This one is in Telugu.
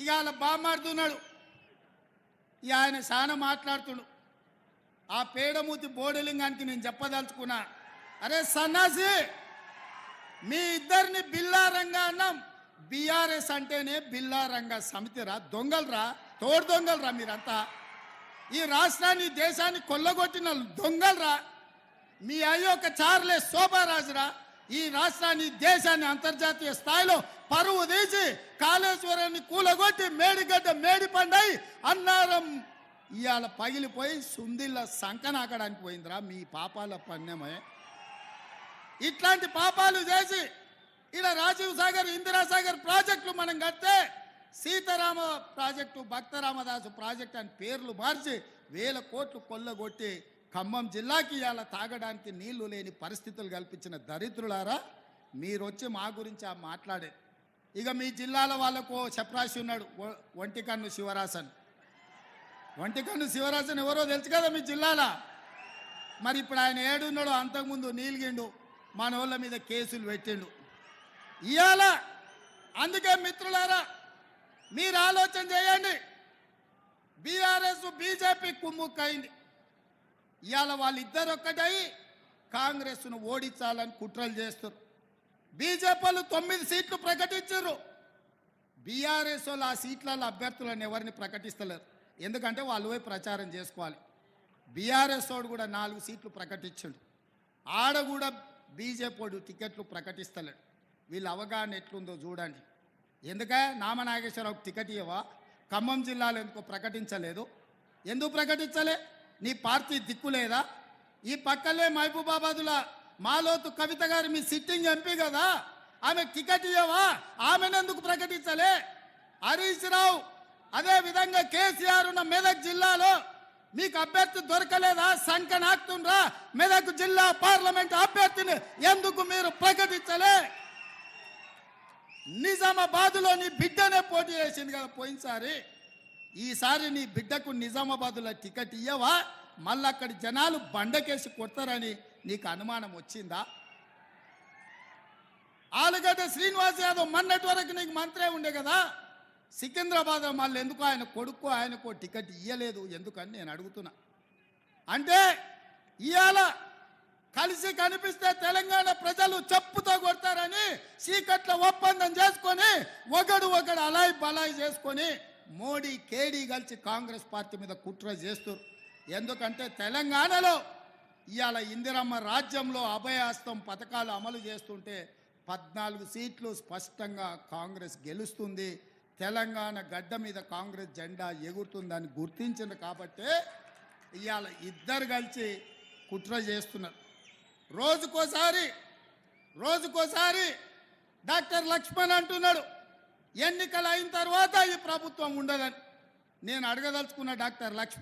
ఇక వాళ్ళ బామ్మాడుతున్నాడు ఇక ఆయన చాలా మాట్లాడుతుడు. ఆ పేడమూతి బోడలింగానికి నేను చెప్పదలుచుకున్నా. అరే సన్నాసి మీ ఇద్దరిని బిల్లారంగా అన్నాం. బీఆర్ఎస్ అంటేనే బిల్లారంగ సమితిరా దొంగలరా తోడు దొంగలరా మీరంతా. ఈ రాష్ట్రాన్ని దేశాన్ని కొల్లగొట్టిన దొంగలరా మీ అయ్యొక్క చార్లే శోభారాజురా ఈ రాష్ట్రాన్ని దేశాన్ని అంతర్జాతీయ స్థాయిలో పరువు తీసి కాళేశ్వరాన్ని కూలగొట్టి మేడిగడ్డ మేడి పండై అన్నారం ఇవాళ పగిలిపోయి సుందిళ్ళ సంకనాకడానికి పోయిందిరా మీ పాపాల పన్నెమే. ఇట్లాంటి పాపాలు చేసి ఇలా రాజీవ్ సాగర్ ఇందిరాసాగర్ ప్రాజెక్టులు మనం కడితే సీతారామ ప్రాజెక్టు భక్తరామదాసు ప్రాజెక్ట్ అని పేర్లు మార్చి వేల కోట్లు కొల్లగొట్టి ఖమ్మం జిల్లాకి ఇవాళ తాగడానికి నీళ్ళు లేని పరిస్థితులు కల్పించిన దరిద్రులారా మీరు వచ్చి మా గురించి ఆ మాట్లాడే ఇక మీ జిల్లాల వాళ్ళకు చెప్పరాసి ఉన్నాడు ఒంటికన్ను శివరాసన్ ఒంటికన్ను శివరాసన్ ఎవరో తెలుసు కదా మీ జిల్లాల? మరి ఇప్పుడు ఆయన ఏడున్నాడో అంతకుముందు నీలిగిండు మన వాళ్ళ మీద కేసులు పెట్టిండు. ఇవాళ అందుకే మిత్రులారా మీరు ఆలోచన చేయండి. బీఆర్ఎస్ బీజేపీ కుమ్ముక్కైంది. ఇవాళ వాళ్ళిద్దరు ఒక్కటై కాంగ్రెస్ను ఓడించాలని కుట్రలు చేస్తారు బీజేపీలు తొమ్మిది సీట్లు ప్రకటించారు. బీఆర్ఎస్ వాళ్ళు ఆ సీట్లలో అభ్యర్థులను ఎవరిని ప్రకటిస్తలేరు. ఎందుకంటే వాళ్ళు పోయి ప్రచారం చేసుకోవాలి. బీఆర్ఎస్ వాడు కూడా నాలుగు సీట్లు ప్రకటించాడు. ఆడ కూడా బీజేపీ వాడు టికెట్లు ప్రకటిస్తలేడు. వీళ్ళ అవగాహన ఎట్లుందో చూడండి. ఎందుకే? నామనాగేశ్వరరావు టికెట్ ఇవ్వవా? ఖమ్మం జిల్లాలో ఎందుకో ప్రకటించలేదు? ఎందుకు ప్రకటించలే? నీ పార్టీ దిక్కు లేదా? ఈ పక్కలే మహబూబాబాదులా మాలోతు కవిత గారు మీ సిట్టింగ్ ఎంపీ కదా? ఆమె టికెట్ ఇవ్వవా ఆమెనెందుకు ప్రకటించలే? హరీష్ రావు అదే విధంగా కేసీఆర్ ఉన్న మెదక్ జిల్లాలో మీకు అభ్యర్థి దొరకలేదా? సంఖ్య నాకుతుండ్రా? మెదక్ జిల్లా పార్లమెంట్ అభ్యర్థిని ఎందుకు మీరు ప్రకటించలే? నిజామాబాద్లో నీ బిడ్డనే పోటీ చేసింది కదా పోయినసారి. ఈసారి నీ బిడ్డకు నిజామాబాద్లో టికెట్ ఇయ్యవా? మళ్ళీ అక్కడి జనాలు బండకేసి కొడతారని నీకు అనుమానం వచ్చిందా? ఆలుగడ్డ శ్రీనివాస్ యాదవ్ మొన్నటి వరకు నీకు మంత్రే ఉండే కదా? సికింద్రాబాద్ మళ్ళీ ఎందుకు ఆయన కొడుకు ఆయనకు టికెట్ ఇయ్యలేదు ఎందుకని నేను అడుగుతున్నా. అంటే ఇవాళ కలిసి కనిపిస్తే తెలంగాణ ప్రజలు చెప్పుతో కొడతారని చీకట్ల ఒప్పందం చేసుకొని ఒకడు ఒకడు అలాయి బలాయి చేసుకొని మోడీ కేడీ కలిసి కాంగ్రెస్ పార్టీ మీద కుట్ర చేస్తారు ఎందుకంటే తెలంగాణలో ఇవాళ ఇందిరమ్మ రాజ్యంలో అభయాస్తం పథకాలు అమలు చేస్తుంటే పద్నాలుగు సీట్లు స్పష్టంగా కాంగ్రెస్ గెలుస్తుంది. తెలంగాణ గడ్డ మీద కాంగ్రెస్ జెండా ఎగురుతుందని గుర్తించింది కాబట్టే ఇవాళ ఇద్దరు కలిసి కుట్ర చేస్తున్నారు. రోజుకోసారి రోజుకోసారి డాక్టర్ లక్ష్మణ్ అంటున్నాడు ఎన్నికలు అయిన తర్వాత ఈ ప్రభుత్వం ఉండదని. నేను అడగదలుచుకున్న డాక్టర్ లక్ష్మణ్